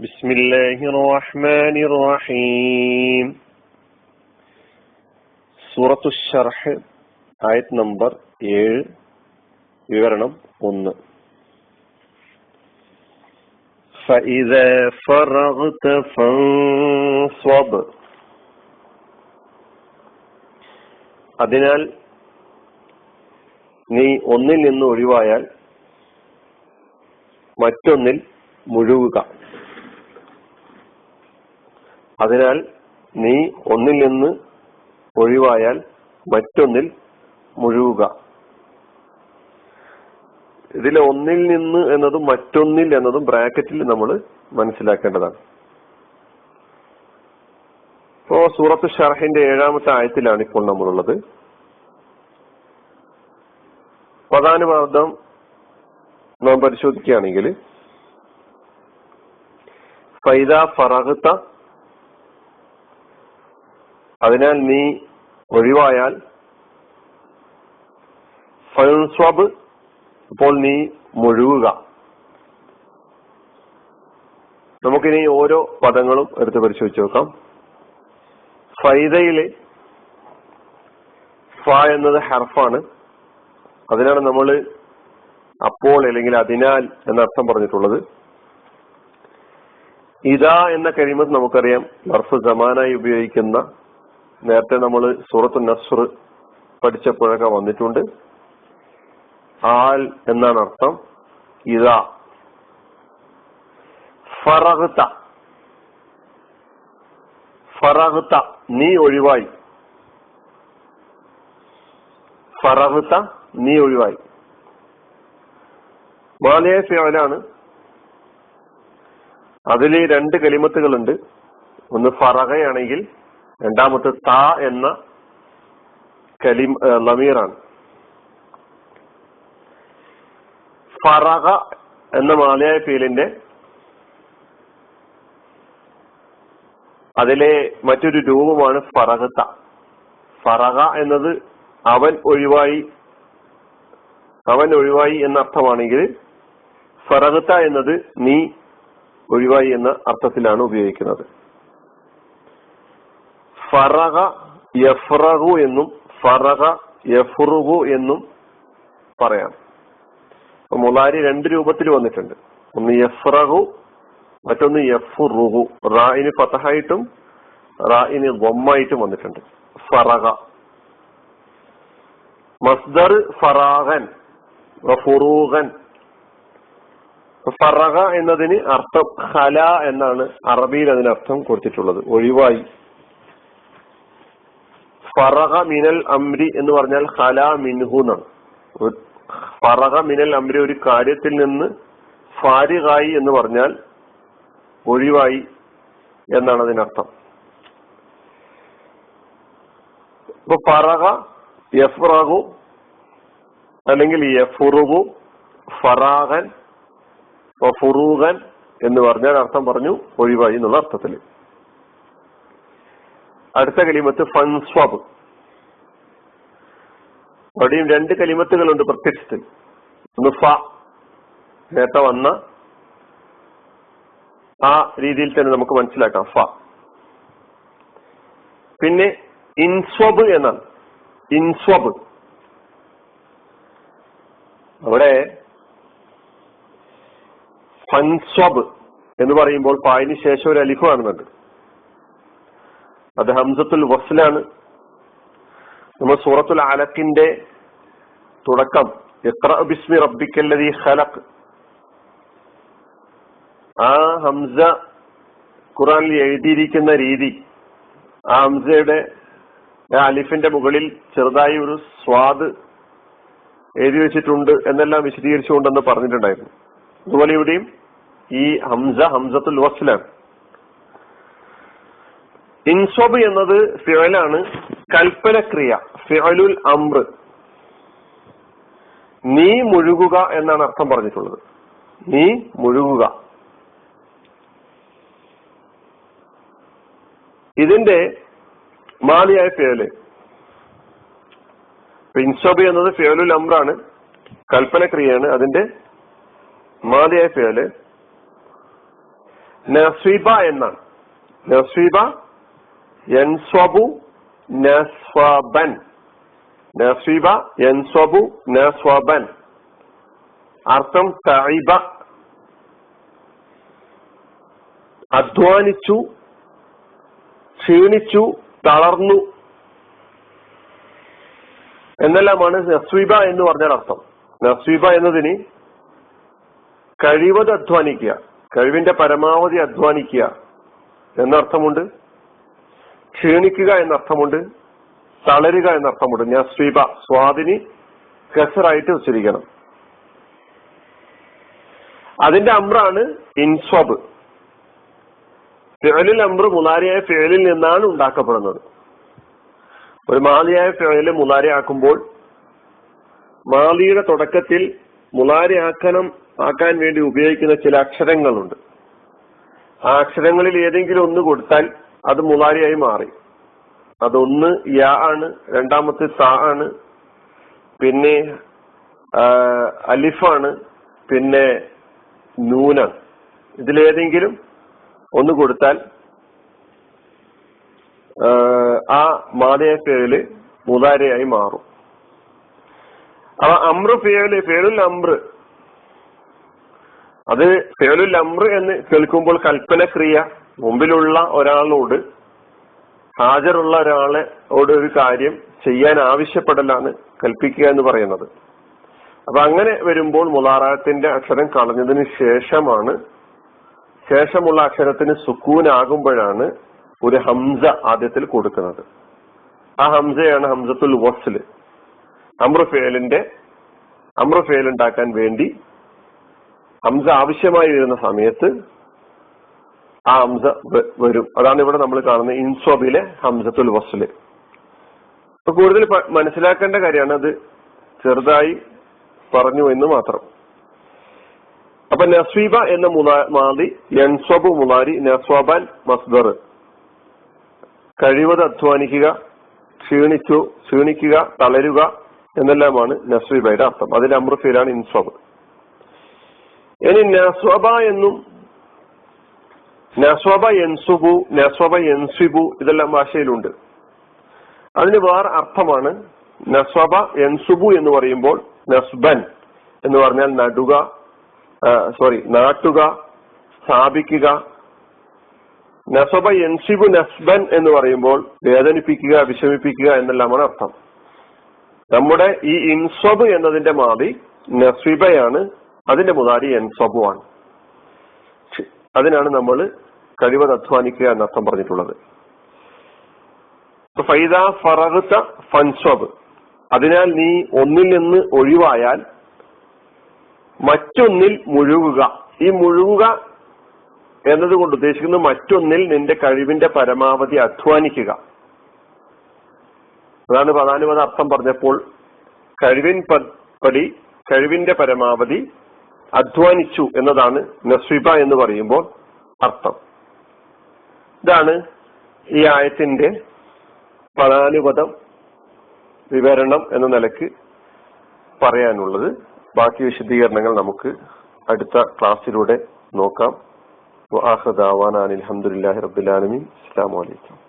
بسم الله الرحمن الرحيم സൂറത്തു ഷർഹ് ആയത് നമ്പർ ഏഴ് വിവരണം ഒന്ന് فإذا فرغت فانصب അതിനാൽ നീ ഒന്നിൽ നിന്ന് ഒഴിവായാൽ മറ്റൊന്നിൽ മുഴുകുക അതിനാൽ നീ ഒന്നിൽ നിന്ന് ഒഴിവായാൽ മറ്റൊന്നിൽ മുഴുകുക ഇതിലെ ഒന്നിൽ നിന്ന് എന്നതും മറ്റൊന്നിൽ എന്നതും ബ്രാക്കറ്റിൽ നമ്മൾ മനസ്സിലാക്കേണ്ടതാണ്. ഇപ്പോ സൂറത്ത് ഷർഹിന്റെ ഏഴാമത്തെ ആയത്തിലാണ് ഇപ്പോൾ നമ്മളുള്ളത്. പ്രധാനപാദം നാം പരിശോധിക്കുകയാണെങ്കിൽ ഫൈദ ഫറഹത്ത അതിനാൽ നീ ഒഴിവായാൽ ഫൻസ്വബ് ഇപ്പോൾ നീ മുഴുകുക നമുക്കിനി ഓരോ പദങ്ങളും എടുത്ത് പരിശോധിച്ച് നോക്കാം. ഫൈദയിൽ ഫ എന്നത് ഹർഫാണ്. അതിനാണ് നമ്മൾ അപ്പോൾ അല്ലെങ്കിൽ അതിനാൽ എന്ന അർത്ഥം പറഞ്ഞിട്ടുള്ളത്. ഇതാ എന്ന കരിമത്ത് നമുക്കറിയാം. ബർഫ് സമാനായി ഉപയോഗിക്കുന്ന നേരത്തെ നമ്മൾ സൂറത്തു നസ്ർ പഠിച്ചപ്പോഴൊക്കെ വന്നിട്ടുണ്ട്. ആൽ എന്നാണ് അർത്ഥം. ഇതാ ഫറഹത്ത ഫറഹത്ത നീ ഒഴിവായി. ഫറഹത്ത നീ ഒഴിവായി. മാലയ ഫിയലാണ് അതിൽ രണ്ട് കലിമത്തുകളുണ്ട്. ഒന്ന് ഫറഹയാണെങ്കിൽ രണ്ടാമത്തെ താ എന്ന കലിം ലമീറാണ്. ഫറഹ എന്ന മാലയായ ഫീലിന്റെ അതിലെ മറ്റൊരു രൂപമാണ് ഫറഹത്ത. ഫറഹ എന്നത് അവൻ ഒഴിവായി അവൻ ഒഴിവായി എന്ന അർത്ഥമാണെങ്കിൽ ഫറഹത്ത എന്നത് നീ ഒഴിവായി എന്ന അർത്ഥത്തിലാണ് ഉപയോഗിക്കുന്നത്. ഫറഹ യഫ്റഹു എന്നും ഫറഹ യഫ്റുഹു എന്നും പറയാം. മുലാരി രണ്ട് രൂപത്തിൽ വന്നിട്ടുണ്ട്. ഒന്ന് യഫ്റഹു മറ്റൊന്ന് യഫ്റുഹു റായിന് ഫതഹായിട്ടും റായിന് ഗൊമ്മായിട്ടും വന്നിട്ടുണ്ട്. ഫറഹ മസ്ദർ ഫറാഹൻ ഫുറൂഹൻ ഫറഹ എന്നതിന് അർത്ഥം ഹല എന്നാണ് അറബിയിൽ അതിന് അർത്ഥം കൊടുത്തിട്ടുള്ളത്. ഒഴിവായി. ഫറഹ മിനൽ അംരി എന്ന് പറഞ്ഞാൽ ഹല മിൻഹു എന്നാണ്. ഫറഹ മിനൽ അംരി ഒരു കാര്യത്തിൽ നിന്ന് ഫാരിഹായി എന്ന് പറഞ്ഞാൽ ഒഴിവായി എന്നാണ് അതിനർത്ഥം. ഇപ്പൊ ഫറഹ യഫ്റഹു അല്ലെങ്കിൽ യഫുറുഹു ഫറാഹൻ ഫുറൂഹൻ എന്ന് പറഞ്ഞാൽ അർത്ഥം പറഞ്ഞു ഒഴിവായി എന്നുള്ള അർത്ഥത്തിൽ അടുത്ത കലിമത്ത് ഫൻസ്വബ് അവിടെയും രണ്ട് കലിമത്തുകളുണ്ട് പ്രത്യക്ഷത്തിൽ. ഒന്ന് ഫ നേരത്തെ വന്ന ആ രീതിയിൽ തന്നെ നമുക്ക് മനസ്സിലാക്കാം ഫ. പിന്നെ ഇൻസ്വബ് എന്നാണ്. ഇൻസ്വബ് അവിടെ ഫൻസ്വബ് എന്ന് പറയുമ്പോൾ പായിന് ശേഷം ഒരു അലിഫ് കാണുന്നുണ്ട്. അത് ഹംസത്തുൽ വസ്ലാണ്. നമ്മൾ സൂറത്തുൽ അലക്കിന്റെ തുടക്കം എത്ര ബിസ്മി റബ്ബിക്കല്ലതി ഖലഖ്. ആ ഹംസ ഖുറാനിൽ എഴുതിയിരിക്കുന്ന രീതി ആ ഹംസയുടെ അലിഫിന്റെ മുകളിൽ ചെറുതായി ഒരു സ്വാദ് എഴുതി വെച്ചിട്ടുണ്ട് എന്നെല്ലാം വിശദീകരിച്ചുകൊണ്ടെന്ന് പറഞ്ഞിട്ടുണ്ടായിരുന്നു. അതുപോലെ ഇവിടെയും ഈ ഹംസ ഹംസത്തുൽ വസ്ലാണ്. ഇൻസോബ് എന്നത് ഫിയലാണ് കൽപ്പനക്രിയ ഫിയലുൽ അമ്ര നീ മുഴുകുക എന്നാണ് അർത്ഥം പറഞ്ഞിട്ടുള്ളത്. നീ മുഴുകുക. ഇതിന്റെ മാലിയായ ഫിയൽ ഇൻസോബ് എന്നത് ഫിയലുൽ അമ്രാണ് കൽപ്പനക്രിയയാണ് അതിന്റെ മാലിയായ ഫിയൽ നസ്വീബ എന്നാണ്. നസ്വിബ യൻസ്വബു യൻസ്വബു അർത്ഥം തൈബ അധ്വാനിച്ചു ക്ഷീണിച്ചു തളർന്നു. എന്നെല്ലാമാണ് നസ്വീബ എന്ന് പറഞ്ഞാൽ അർത്ഥം. നസ്വീബ എന്നതിന് കഴിവത് അധ്വാനിക്കുക കഴിവിന്റെ പരമാവധി അധ്വാനിക്കുക എന്നർത്ഥമുണ്ട്. ക്ഷീണിക്കുക എന്നർത്ഥമുണ്ട് തളരുക എന്നർത്ഥമുണ്ട്. ഞാൻ സ്വീപ സ്വാതിനി കസറായിട്ട് ഉച്ചരിക്കണം. അതിന്റെ അമ്രാണ് ഇൻസ്വബ്. ഫിഴലിൽ അമ്ര മുലാരിയായ ഫിഴലിൽ നിന്നാണ് ഉണ്ടാക്കപ്പെടുന്നത്. ഒരു മാലിയായ ഫിഴൽ മുലാരിയാക്കുമ്പോൾ മാലിയുടെ തുടക്കത്തിൽ മുലാരിയാക്കണം ആക്കാൻ വേണ്ടി ഉപയോഗിക്കുന്ന ചില അക്ഷരങ്ങളുണ്ട്. ആ അക്ഷരങ്ങളിൽ ഏതെങ്കിലും ഒന്ന് കൊടുത്താൽ അത് മുലാരിയായി മാറി. അതൊന്ന് യാ ആണ് രണ്ടാമത്തെ സ ആണ് പിന്നെ അലിഫാണ് പിന്നെ നൂനാണ് ഇതിലേതെങ്കിലും ഒന്ന് കൊടുത്താൽ ആ മാതയ പേരിൽ മുതാരയായി മാറും. അപ്പൊ അമ്ര പേരിൽ ഫേലുൽ അമ്ര. അത് ഫേലുൽ അമ്ര എന്ന് കേൾക്കുമ്പോൾ കൽപ്പന ക്രിയ. മുമ്പിലുള്ള ഒരാളോട് ഹാജറുള്ള ഒരാളോട് ഒരു കാര്യം ചെയ്യാൻ ആവശ്യപ്പെടലാണ് കൽപ്പിക്കുക എന്ന് പറയുന്നത്. അപ്പൊ അങ്ങനെ വരുമ്പോൾ മുലാറാത്തിന്റെ അക്ഷരം കളഞ്ഞതിന് ശേഷമാണ് ശേഷമുള്ള അക്ഷരത്തിന് സുക്കൂനാകുമ്പോഴാണ് ഒരു ഹംസ ആദ്യത്തിൽ കൊടുക്കുന്നത്. ആ ഹംസയാണ് ഹംസത്തുൽ വസ്ല്. അമ്രഫേലിന്റെ അമ്രുഫേൽ ഉണ്ടാക്കാൻ വേണ്ടി ഹംസ ആവശ്യമായി വരുന്ന സമയത്ത് ആ ഹംസ വരും. അതാണ് ഇവിടെ നമ്മൾ കാണുന്നത് ഇൻസോബിലെ ഹംസത്തുൽ വസ്ല് അപ്പൊ കൂടുതൽ മനസ്സിലാക്കേണ്ട കാര്യമാണ് അത് ചെറുതായി പറഞ്ഞു എന്ന് മാത്രം. അപ്പൊ നസ്വീബ എന്ന മാതി യൻസ്വബ് മുലാരി നസ്വാബാൻ മസ്ദർ. കഴിവത് അധ്വാനിക്കുക ക്ഷീണിച്ചു ക്ഷീണിക്കുക തളരുക എന്നെല്ലാമാണ് നസ്വീബയുടെ അർത്ഥം. അതിന്റെ അമൃഫയിലാണ് ഇൻസ്വബ് ഇനി നസ്വബ എന്നും നസ്വബ എൻസുബു നസ്വബ എൻസിബു ഇതെല്ലാം ഭാഷയിലുണ്ട്. അതിന് വേറെ അർത്ഥമാണ് നസ്വബ എൻസുബു എന്ന് പറയുമ്പോൾ നസ്ബൻ എന്ന് പറഞ്ഞാൽ നടുക സോറി നാട്ടുക സ്ഥാപിക്കുക. നസബ എൻസിബു നസ്ബൻ എന്ന് പറയുമ്പോൾ വേദനിപ്പിക്കുക വിഷമിപ്പിക്കുക എന്നെല്ലാമാണ് അർത്ഥം. നമ്മുടെ ഈ ഇൻസബ് എന്നതിന്റെ മാതി നസ്വിബയാണ് അതിന്റെ മുതാരി എൻസബുമാണ് അതിനാണ് നമ്മൾ കഴിവത് അധ്വാനിക്കുക എന്നർത്ഥം പറഞ്ഞിട്ടുള്ളത്. ഫൈദ ഫറഹത്ത ഫൻസ്വബ്. അതിനാൽ നീ ഒന്നിൽ നിന്ന് ഒഴിവായാൽ മറ്റൊന്നിൽ മുഴുകുക. ഈ മുഴുകുക എന്നതുകൊണ്ട് ഉദ്ദേശിക്കുന്നത് മറ്റൊന്നിൽ നിന്റെ കഴിവിന്റെ പരമാവധി അധ്വാനിക്കുക. അതാണ് പ്രധാനപത അർത്ഥം പറഞ്ഞപ്പോൾ കഴിവിൻ പടി കഴിവിന്റെ പരമാവധി അധ്വാനിച്ചു എന്നതാണ് നസ്വിബ എന്ന് പറയുമ്പോൾ അർത്ഥം. ഇതാണ് ഈ ആയത്തിന്റെ പദാനുപദം വിവരണം എന്ന നിലയ്ക്ക് പറയാനുള്ളത്. ബാക്കി വിശദീകരണങ്ങൾ നമുക്ക് അടുത്ത ക്ലാസ്സിലൂടെ നോക്കാം. വാഹദാവാൻ അലഹമുല്ലാഹി റബുലാലമി അസ്സാം വലൈക്കും